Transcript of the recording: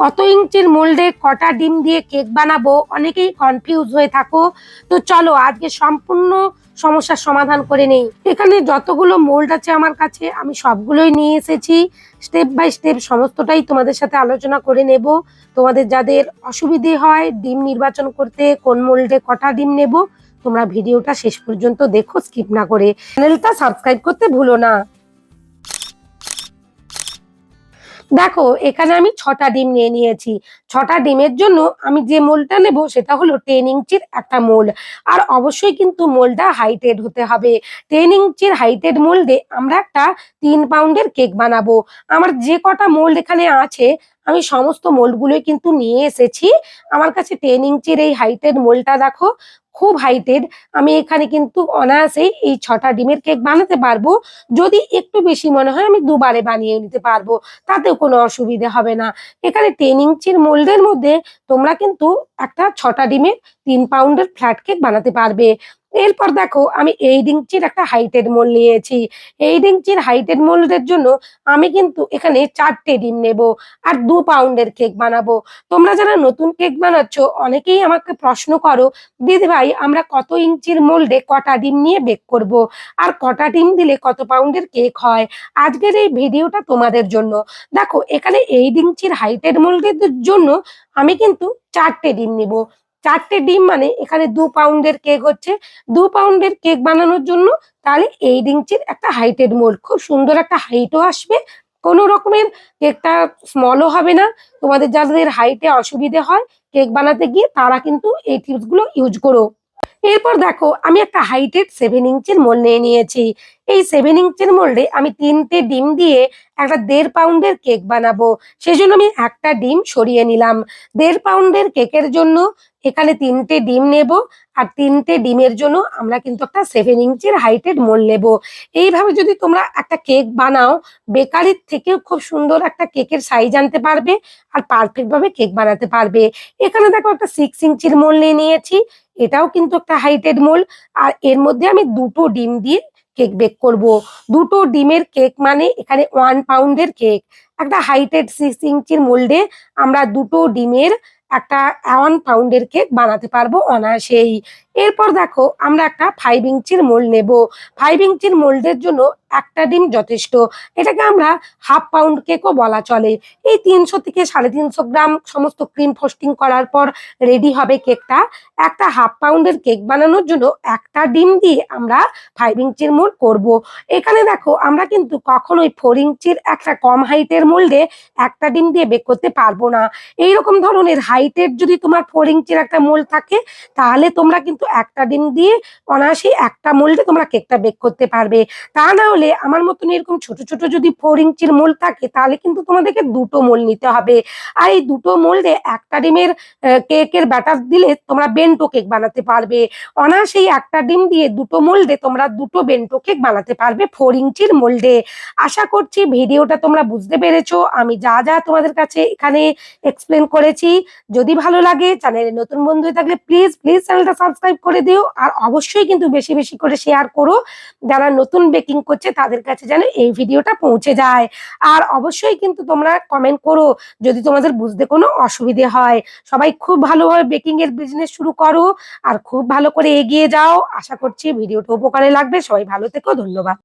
কত ইঞ্চির মোল্ডে কটা ডিম দিয়ে কেক বানাবো? অনেকেই কনফিউজ হয়ে থাকো। তো চলো, আজকে সম্পূর্ণ সমস্যার সমাধান করে নেই। এখানে যতগুলো মোল্ড আছে আমার কাছে, আমি সবগুলোই নিয়ে এসেছি। স্টেপ বাই স্টেপ সমস্তটাই তোমাদের সাথে আলোচনা করে নেব। তোমাদের যাদের অসুবিধে হয় ডিম নির্বাচন করতে, কোন মোল্ডে কটা ডিম নেব, তোমরা ভিডিওটা শেষ পর্যন্ত দেখো স্কিপ না করে। চ্যানেলটা সাবস্ক্রাইব করতে ভুলো না। দেখো, এখানে আমি ছটা ডিম নিয়ে নিয়েছি। ছটা ডিমের জন্য আমি যে মোলটা নেব সেটা হলো টেন ইঞ্চির একটা মোল। আর অবশ্যই কিন্তু মোলটা হাইটেড হতে হবে। টেন ইঞ্চির হাইটেড মোল্ডে আমরা একটা তিন পাউন্ডের কেক বানাবো। আমার যে কটা মোল এখানে আছে আমি সমস্ত মোল্ডগুলোই কিন্তু নিয়ে এসেছি। আমার কাছে টেন ইঞ্চির এই হাইটেড মোলটা দেখো, খুব হাইটেড আমি এখানে কিন্তু অনায়াসেই এই ছটা ডিমের কেক বানাতে পারব। যদি একটু বেশি মনে হয়, আমি দুবারে বানিয়ে নিতে পারব। তাতেও কোনো অসুবিধে হবে না। এখানে টেন ইঞ্চির মোল্ডের মধ্যে তোমরা কিন্তু একটা ছটা ডিমের তিন পাউন্ডের ফ্ল্যাট কেক বানাতে পারবে। এরপর দেখো, আমি এই ইঞ্চির একটা হাইটেড মোল নিয়েছি। এই ইঞ্চির হাইটেড মোল্ডের জন্য আমি কিন্তু এখানে চারটে ডিম নেব আর দু পাউন্ডের কেক বানাবো। তোমরা যারা নতুন কেক বানাচ্ছ, অনেকেই আমাকে প্রশ্ন করো, দিদি ভাই, আমরা কত ইঞ্চির মোল্ডে কটা ডিম নিয়ে বেক করব? আর কটা ডিম দিলে কত পাউন্ডের কেক হয়? আজকের এই ভিডিওটা তোমাদের জন্য। দেখো, এখানে এই ইঞ্চির হাইটেড মোল্ডের জন্য আমি কিন্তু চারটে ডিম নিব। চারটে ডিম মানে এখানে দু পাউন্ডের কেক হচ্ছে। দু পাউন্ডের কেক বানানোর জন্য তাহলে এই ডিংচির একটা হাইটেড মোল্ড খুব সুন্দর একটা হাইটও আসবে। কোনো রকমের কেকটা স্মলও হবে না। তোমাদের যাদের হাইটে অসুবিধে হয় কেক বানাতে গিয়ে তারা কিন্তু এই টিপসগুলো ইউজ করো। এরপর দেখো, আমি একটা হাইটেড সেভেন ইঞ্চের মোল নিয়ে নিয়েছি। এই সেভেন ইঞ্চের মোল্ডে আমি তিনটে ডিম দিয়ে একটা দেড় পাউন্ডের কেক বানাবো। সেজন্য আমি একটা ডিম সরিয়ে নিলাম। দেড় পাউন্ডের কেকের জন্য এখানে তিনটে ডিম নেব আর তিনটে ডিমের জন্য আমরা কিন্তু একটা সেভেন ইঞ্চের হাইটেড মোল নেব। এইভাবে যদি তোমরা একটা কেক বানাও, বেকারির থেকেও খুব সুন্দর একটা কেকের সাইজ আনতে পারবে আর পারফেক্ট ভাবে কেক বানাতে পারবে। এখানে দেখো একটা সিক্স ইঞ্চির মোল নিয়ে নিয়েছি। এটাও কিন্তু একটা হাইটেড মোল। আর এর মধ্যে আমি দুটো ডিম দিয়ে কেক বেক করব। দুটো ডিমের কেক মানে এখানে ওয়ান পাউন্ডের কেক। একটা হাইটেড সিক্স ইঞ্চির মোল্ডে আমরা দুটো ডিমের একটা ওয়ান পাউন্ডের কেক বানাতে পারব অনায়াসেই। এরপর দেখো আমরা একটা ফাইভ ইঞ্চির মোল্ড নেব। ফাইভ ইঞ্চির মোল্ডের জন্য একটা ডিম যথেষ্ট। এটাকে আমরা হাফ পাউন্ড কেকও বলা চলে। এই তিনশো থেকে সাড়ে তিনশো গ্রাম সমস্ত ক্রিম ফোস্টিং করার পর রেডি হবে কেকটা একটা হাফ পাউন্ডের কেক বানানোর জন্য একটা ডিম দিয়ে আমরা ফাইভ ইঞ্চির মোল্ড করব। এখানে দেখো, আমরা কিন্তু কখনোই ফোর ইঞ্চির একটা কম হাইটের মোল্ডে একটা ডিম দিয়ে বেক করতে পারব না। এইরকম ধরনের হাইটের যদি তোমার ফোর ইঞ্চির একটা মোল্ড থাকে, তাহলে তোমরা কিন্তু একটা ডিম দিয়ে অনায়াসেই একটা মোল্ডে তোমরা কেকটা বেক করতে পারবে। তা না হলে আমার মতন এরকম ছোট ছোট যদি ফোর ইঞ্চির মোল থাকে, তাহলে কিন্তু তোমাদেরকে দুটো মোল নিতে হবে। আর এই দুটো মোল্ডে একটা ডিমের কেকের ব্যাটার দিলে তোমরা বেন্টো কেক বানাতে পারবে। অনায়াসেই একটা ডিম দিয়ে দুটো মোল্ডে তোমরা দুটো বেন্টো কেক বানাতে পারবে ফোর ইঞ্চির মোল্ডে আশা করছি ভিডিওটা তোমরা বুঝতে পেরেছ। আমি যা যা তোমাদের কাছে এখানে এক্সপ্লেন করেছি। যদি ভালো লাগে চ্যানেলে নতুন বন্ধু হয়ে থাকলে প্লিজ প্লিজ চ্যানেলটা সাবস্ক্রাইব করে দিও। আর অবশ্যই কিন্তু বেশি বেশি করে শেয়ার করো। যারা নতুন বেকিং করছে তাদের কাছে যেন এই ভিডিওটা পৌঁছে যায়। আর অবশ্যই কিন্তু তোমরা কমেন্ট করো যদি তোমাদের বুঝতে কোনো অসুবিধে হয়। সবাই খুব ভালোভাবে বেকিং এর বিজনেস শুরু করো আর খুব ভালো করে এগিয়ে যাও। আশা করছি ভিডিওটা উপকারে লাগবে। সবাই ভালো থেকো, ধন্যবাদ।